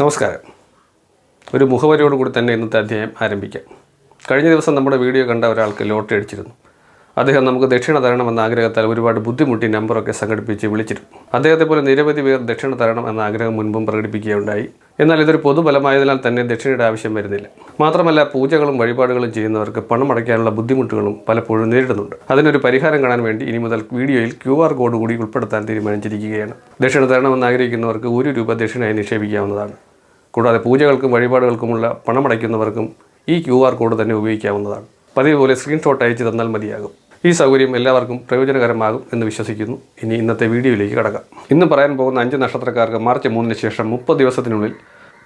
നമസ്കാരം. ഒരു മുഖവരിയോടുകൂടി തന്നെ ഇന്നത്തെ അധ്യായം ആരംഭിക്കാം. കഴിഞ്ഞ ദിവസം നമ്മുടെ വീഡിയോ കണ്ട ഒരാൾക്ക് ലോട്ടറി അടിച്ചിരുന്നു. അദ്ദേഹം നമുക്ക് ദക്ഷിണ തരണം എന്ന ആഗ്രഹത്താൽ ഒരുപാട് ബുദ്ധിമുട്ടി നമ്പറൊക്കെ സംഘടിപ്പിച്ച് വിളിച്ചിരുന്നു. അദ്ദേഹത്തെ പോലെ നിരവധി പേർ ദക്ഷിണ തരണം എന്ന ആഗ്രഹം മുൻപും പ്രകടിപ്പിക്കുകയുണ്ടായി. എന്നാൽ ഇതൊരു പൊതുബലമായതിനാൽ തന്നെ ദക്ഷിണയുടെ ആവശ്യം വരുന്നില്ല. മാത്രമല്ല പൂജകളും വഴിപാടുകളും ചെയ്യുന്നവർക്ക് പണം അടയ്ക്കാനുള്ള ബുദ്ധിമുട്ടുകളും പലപ്പോഴും നേരിടുന്നുണ്ട്. അതിനൊരു പരിഹാരം കാണാൻ വേണ്ടി ഇനി മുതൽ വീഡിയോയിൽ ക്യു ആർ കോഡ് കൂടി ഉൾപ്പെടുത്താൻ തീരുമാനിച്ചിരിക്കുകയാണ്. ദക്ഷിണ തരണമെന്ന് ആഗ്രഹിക്കുന്നവർക്ക് ഒരു രൂപ ദക്ഷിണയായി നിക്ഷേപിക്കാവുന്നതാണ്. കൂടാതെ പൂജകൾക്കും വഴിപാടുകൾക്കുമുള്ള പണമടയ്ക്കുന്നവർക്കും ഈ ക്യു ആർ കോഡ് തന്നെ ഉപയോഗിക്കാവുന്നതാണ്. പതിവ് പോലെ സ്ക്രീൻഷോട്ട് അയച്ചു തന്നാൽ മതിയാകും. ഈ സൗകര്യം എല്ലാവർക്കും പ്രയോജനകരമാകും എന്ന് വിശ്വസിക്കുന്നു. ഇനി ഇന്നത്തെ വീഡിയോയിലേക്ക് കടക്കാം. ഇന്ന് പറയാൻ പോകുന്ന അഞ്ച് നക്ഷത്രക്കാർക്ക് മാർച്ച് മൂന്നിന് ശേഷം മുപ്പത് ദിവസത്തിനുള്ളിൽ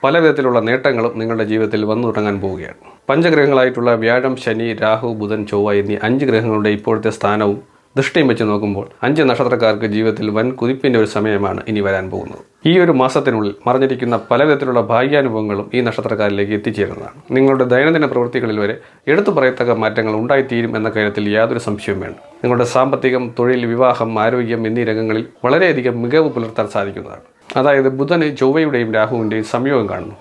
പല വിധത്തിലുള്ള നേട്ടങ്ങളും നിങ്ങളുടെ ജീവിതത്തിൽ വന്നു തുടങ്ങാൻ പോവുകയാണ്. പഞ്ചഗ്രഹങ്ങളായിട്ടുള്ള വ്യാഴം ശനി രാഹു ബുധൻ ചൊവ്വ എന്നീ അഞ്ച് ഗ്രഹങ്ങളുടെ ഇപ്പോഴത്തെ സ്ഥാനവും ദൃഷ്ടിയും വെച്ച് നോക്കുമ്പോൾ അഞ്ച് നക്ഷത്രക്കാർക്ക് ജീവിതത്തിൽ വൻ കുതിപ്പിന്റെ ഒരു സമയമാണ് ഇനി വരാൻ പോകുന്നത്. ഈ ഒരു മാസത്തിനുള്ളിൽ മറിഞ്ഞിരിക്കുന്ന പല വിധത്തിലുള്ള ഭാഗ്യാനുഭവങ്ങളും ഈ നക്ഷത്രക്കാരിലേക്ക് എത്തിച്ചേരുന്നതാണ്. നിങ്ങളുടെ ദൈനംദിന പ്രവൃത്തികളിൽ വരെ എടുത്തു പറയത്തക്ക മാറ്റങ്ങൾ ഉണ്ടായിത്തീരും എന്ന കാര്യത്തിൽ യാതൊരു സംശയവും വേണ്ട. നിങ്ങളുടെ സാമ്പത്തികം തൊഴിൽ വിവാഹം ആരോഗ്യം എന്നീ രംഗങ്ങളിൽ വളരെയധികം മികവ് പുലർത്താൻ സാധിക്കുന്നതാണ്. അതായത് ബുധന് ചൊവ്വയുടെയും രാഹുവിന്റെയും സംയോഗം കാണുന്നു.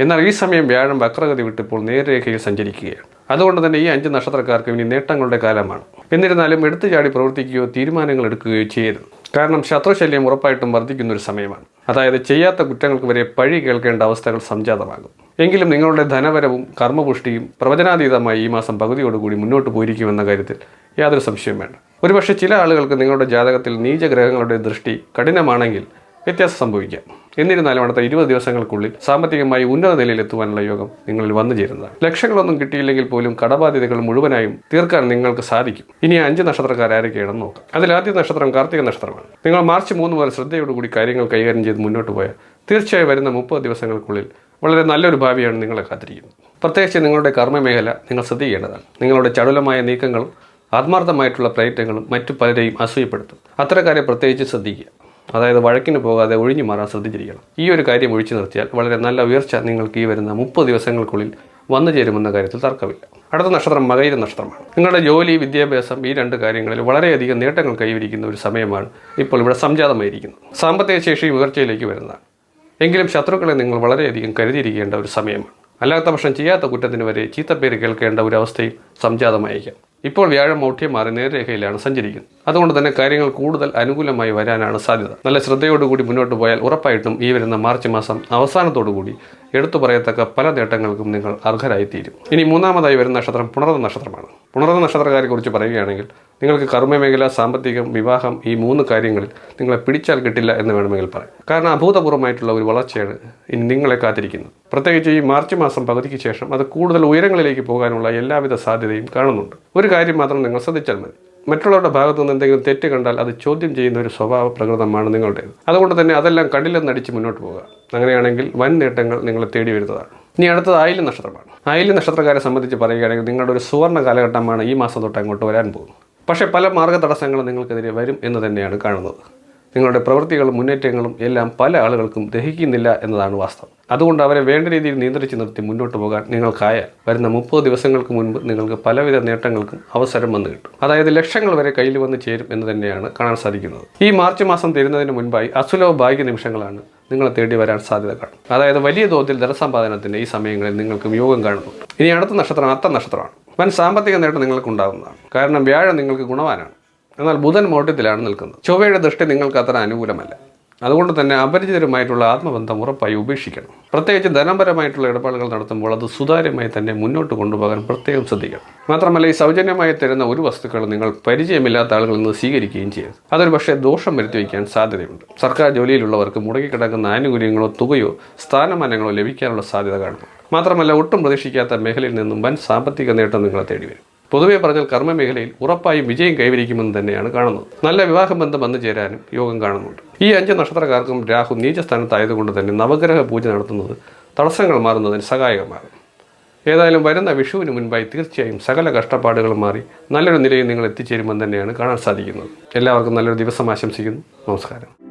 എന്നാൽ ഈ സമയം വ്യാഴം വക്രഗതി വിട്ടിപ്പോൾ നേർരേഖയിൽ സഞ്ചരിക്കുകയാണ്. അതുകൊണ്ട് തന്നെ ഈ അഞ്ച് നക്ഷത്രക്കാർക്ക് ഇനി നേട്ടങ്ങളുടെ കാലമാണ്. എന്നിരുന്നാലും എടുത്തു ചാടി പ്രവർത്തിക്കുകയോ തീരുമാനങ്ങൾ എടുക്കുകയോ ചെയ്യരുത്. കാരണം ശത്രുശല്യം ഉറപ്പായിട്ടും വർദ്ധിക്കുന്ന ഒരു സമയമാണ്. അതായത് ചെയ്യാത്ത കുറ്റങ്ങൾക്ക് വരെ പഴി കേൾക്കേണ്ട അവസ്ഥകൾ സംജാതമാകും. എങ്കിലും നിങ്ങളുടെ ധനപരവും കർമ്മപുഷ്ടിയും പ്രവചനാതീതമായി ഈ മാസം പകുതിയോടുകൂടി മുന്നോട്ട് പോയിരിക്കുമെന്ന കാര്യത്തിൽ യാതൊരു സംശയവും വേണ്ട. ഒരുപക്ഷെ ചില ആളുകൾക്ക് നിങ്ങളുടെ ജാതകത്തിൽ നീചഗ്രഹങ്ങളുടെ ദൃഷ്ടി കഠിനമാണെങ്കിൽ വ്യത്യാസം സംഭവിക്കാം. എന്നിരുന്നാലും അടുത്ത ഇരുപത് ദിവസങ്ങൾക്കുള്ളിൽ സാമ്പത്തികമായി ഉന്നത നിലയിൽ എത്തുവാനുള്ള യോഗം നിങ്ങളിൽ വന്നു ചേരുന്നതാണ്. ലക്ഷങ്ങളൊന്നും കിട്ടിയില്ലെങ്കിൽ പോലും കടബാധ്യതകൾ മുഴുവനായും തീർക്കാൻ നിങ്ങൾക്ക് സാധിക്കും. ഇനി അഞ്ച് നക്ഷത്രക്കാർ ആരൊക്കെയാണെന്ന് നോക്കാം. അതിൽ ആദ്യ നക്ഷത്രം കാർത്തിക നക്ഷത്രമാണ്. നിങ്ങൾ മാർച്ച് മൂന്ന് മുതൽ ശ്രദ്ധയോടുകൂടി കാര്യങ്ങൾ കൈകാര്യം ചെയ്ത് മുന്നോട്ട് പോയാൽ തീർച്ചയായും വരുന്ന മുപ്പത് ദിവസങ്ങൾക്കുള്ളിൽ വളരെ നല്ലൊരു ഭാവിയാണ് നിങ്ങളെ കാത്തിരിക്കുന്നത്. പ്രത്യേകിച്ച് നിങ്ങളുടെ കർമ്മമേഖല നിങ്ങൾ ശ്രദ്ധിക്കേണ്ടതാണ്. നിങ്ങളുടെ ചടുലമായ നീക്കങ്ങളും ആത്മാർത്ഥമായിട്ടുള്ള പ്രയത്നങ്ങളും മറ്റു പലരെയും അസൂയപ്പെടുത്തും. അത്തരക്കാരെ പ്രത്യേകിച്ച് ശ്രദ്ധിക്കുക. അതായത് വഴക്കിന് പോകാതെ ഒഴിഞ്ഞു മാറാൻ ശ്രദ്ധിച്ചിരിക്കണം. ഈ ഒരു കാര്യം ഒഴിച്ചു നിർത്തിയാൽ വളരെ നല്ല ഉയർച്ച നിങ്ങൾക്ക് ഈ വരുന്ന മുപ്പത് ദിവസങ്ങൾക്കുള്ളിൽ വന്നു ചേരുമെന്ന കാര്യത്തിൽ തർക്കമില്ല. അടുത്ത നക്ഷത്രം മകൈര നക്ഷത്രമാണ്. നിങ്ങളുടെ ജോലി വിദ്യാഭ്യാസം ഈ രണ്ട് കാര്യങ്ങളിൽ വളരെയധികം നേട്ടങ്ങൾ കൈവരിക്കുന്ന ഒരു സമയമാണ് ഇപ്പോൾ ഇവിടെ സംജാതമായിരിക്കുന്നത്. സാമ്പത്തിക ശേഷി ഉയർച്ചയിലേക്ക് വരുന്നതാണ്. എങ്കിലും ശത്രുക്കളെ നിങ്ങൾ വളരെയധികം കരുതിയിരിക്കേണ്ട ഒരു സമയമാണ്. അല്ലാത്ത പക്ഷം ചെയ്യാത്ത കുറ്റത്തിന് വരെ ചീത്തപ്പേര് കേൾക്കേണ്ട ഒരു അവസ്ഥയും സംജാതമായേക്കാം ഇപ്പോൾ വ്യാഴം മൗഢ്യം മാറി നേർരേഖയിലാണ് സഞ്ചരിക്കുന്നത്. അതുകൊണ്ട് തന്നെ കാര്യങ്ങൾ കൂടുതൽ അനുകൂലമായി വരാനാണ് സാധ്യത. നല്ല ശ്രദ്ധയോടുകൂടി മുന്നോട്ട് പോയാൽ ഉറപ്പായിട്ടും ഈ വരുന്ന മാർച്ച് മാസം അവസാനത്തോടുകൂടി എടുത്തു പറയത്തക്ക പല നേട്ടങ്ങൾക്കും നിങ്ങൾ അർഹരായിത്തീരും. ഇനി മൂന്നാമതായി വരുന്ന നക്ഷത്രം പുണർന്ന നക്ഷത്രമാണ്. പുണർന്ന നക്ഷത്രക്കാരെ കുറിച്ച് പറയുകയാണെങ്കിൽ നിങ്ങൾക്ക് കർമ്മമേഖല സാമ്പത്തികം വിവാഹം ഈ മൂന്ന് കാര്യങ്ങളിൽ നിങ്ങളെ പിടിച്ചാൽ കിട്ടില്ല എന്ന് വേണമെങ്കിൽ പറയാം. കാരണം അഭൂതപൂർവമായിട്ടുള്ള ഒരു വളർച്ചയാണ് ഇനി നിങ്ങളെ കാത്തിരിക്കുന്നത്. പ്രത്യേകിച്ച് ഈ മാർച്ച് മാസം പകുതിക്ക് ശേഷം അത് കൂടുതൽ ഉയരങ്ങളിലേക്ക് പോകാനുള്ള എല്ലാവിധ സാധ്യതയും കാണുന്നുണ്ട്. ഒരു കാര്യം മാത്രം നിങ്ങൾ ശ്രദ്ധിച്ചാൽ മതി. മറ്റുള്ളവരുടെ ഭാഗത്തു നിന്ന് എന്തെങ്കിലും തെറ്റ് കണ്ടാൽ അത് ചോദ്യം ചെയ്യുന്ന ഒരു സ്വഭാവ പ്രകൃതമാണ് നിങ്ങളുടേത്. അതുകൊണ്ട് തന്നെ അതെല്ലാം കണ്ടില്ലെന്നടിച്ച് മുന്നോട്ട് പോകുക അങ്ങനെയാണെങ്കിൽ വൻ നേട്ടങ്ങൾ നിങ്ങളെ തേടി വരുന്നതാണ്. ഇനി അടുത്തത് ആയില്യം നക്ഷത്രമാണ്. ആയില്യം നക്ഷത്രക്കാരെ സംബന്ധിച്ച് പറയുകയാണെങ്കിൽ നിങ്ങളുടെ ഒരു സുവർണ കാലഘട്ടമാണ് ഈ മാസം തൊട്ട് അങ്ങോട്ട് വരാൻ പോകുന്നത്. പക്ഷേ പല മാർഗ തടസ്സങ്ങളും നിങ്ങൾക്കെതിരെ വരും എന്ന് തന്നെയാണ് കാണുന്നത്. നിങ്ങളുടെ പ്രവൃത്തികളും മുന്നേറ്റങ്ങളും എല്ലാം പല ആളുകൾക്കും ദഹിക്കുന്നില്ല എന്നതാണ് വാസ്തവം. അതുകൊണ്ട് അവരെ വേണ്ട രീതിയിൽ നിയന്ത്രിച്ച് നിർത്തി മുന്നോട്ട് പോകാൻ നിങ്ങൾക്കായാൽ വരുന്ന മുപ്പത് ദിവസങ്ങൾക്ക് മുൻപ് നിങ്ങൾക്ക് പലവിധ നേട്ടങ്ങൾക്കും അവസരം വന്നു കിട്ടും. അതായത് ലക്ഷങ്ങൾ വരെ കയ്യിൽ വന്ന് ചേരും എന്ന് തന്നെയാണ് കാണാൻ സാധിക്കുന്നത്. ഈ മാർച്ച് മാസം തരുന്നതിന് മുൻപായി അസുലഭ ഭാഗ്യ നിമിഷങ്ങളാണ് നിങ്ങളെ തേടി വരാൻ സാധ്യത കാണും അതായത് വലിയ തോതിൽ ധനസമ്പാദനത്തിന്റെ ഈ സമയങ്ങളിൽ നിങ്ങൾക്കും യോഗം കാണുന്നുണ്ട്. ഇനി അടുത്ത നക്ഷത്രം അത്ത നക്ഷത്രമാണ്. വൻ സാമ്പത്തിക നേട്ടം നിങ്ങൾക്ക് ഉണ്ടാകുന്നതാണ് കാരണം വ്യാഴം നിങ്ങൾക്ക് ഗുണവാനാണ്. എന്നാൽ ബുധൻ മോട്ടത്തിലാണ് നിൽക്കുന്നത്. ചൊവ്വയുടെ ദൃഷ്ടി നിങ്ങൾക്ക് അത്ര അനുകൂലമല്ല. അതുകൊണ്ട് തന്നെ അപരിചിതരുമായിട്ടുള്ള ആത്മബന്ധം ഉറപ്പായി ഉപേക്ഷിക്കണം. പ്രത്യേകിച്ച് ധനപരമായിട്ടുള്ള ഇടപാടുകൾ നടത്തുമ്പോൾ അത് സുതാര്യമായി തന്നെ മുന്നോട്ട് കൊണ്ടുപോകാൻ പ്രത്യേകം ശ്രദ്ധിക്കണം. മാത്രമല്ല ഈ സൗജന്യമായി തരുന്ന ഒരു വസ്തുക്കൾ നിങ്ങൾ പരിചയമില്ലാത്ത ആളുകളിൽ നിന്ന് സ്വീകരിക്കുകയും ചെയ്യരുത്. അതൊരു പക്ഷേ ദോഷം വരുത്തി വയ്ക്കാൻ സാധ്യതയുണ്ട്. സർക്കാർ ജോലിയിലുള്ളവർക്ക് മുടങ്ങിക്കിടക്കുന്ന ആനുകൂല്യങ്ങളോ തുകയോ സ്ഥാനമാനങ്ങളോ ലഭിക്കാനുള്ള സാധ്യത കാണുന്നു. മാത്രമല്ല ഒട്ടും പ്രതീക്ഷിക്കാത്ത മേഖലയിൽ നിന്നും വൻ സാമ്പത്തിക നേട്ടം നിങ്ങളെ തേടി വരും പൊതുവെ പറഞ്ഞാൽ കർമ്മമേഖലയിൽ ഉറപ്പായും വിജയം കൈവരിക്കുമെന്ന് തന്നെയാണ് കാണുന്നത്. നല്ല വിവാഹബന്ധം വന്നു ചേരാനും യോഗം കാണുന്നുണ്ട്. ഈ അഞ്ച് നക്ഷത്രക്കാർക്കും രാഹു നീചസ്ഥാനത്തായതുകൊണ്ട് തന്നെ നവഗ്രഹ പൂജ നടത്തുന്നത് തടസ്സങ്ങൾ മാറുന്നതിന് സഹായകമാകും. ഏതായാലും വരുന്ന വിഷുവിന് മുൻപായി തീർച്ചയായും സകല കഷ്ടപ്പാടുകളും മാറി നല്ലൊരു നിലയിൽ നിങ്ങൾ എത്തിച്ചേരുമെന്ന് തന്നെയാണ് കാണാൻ സാധിക്കുന്നത്. എല്ലാവർക്കും നല്ലൊരു ദിവസം ആശംസിക്കുന്നു. നമസ്കാരം.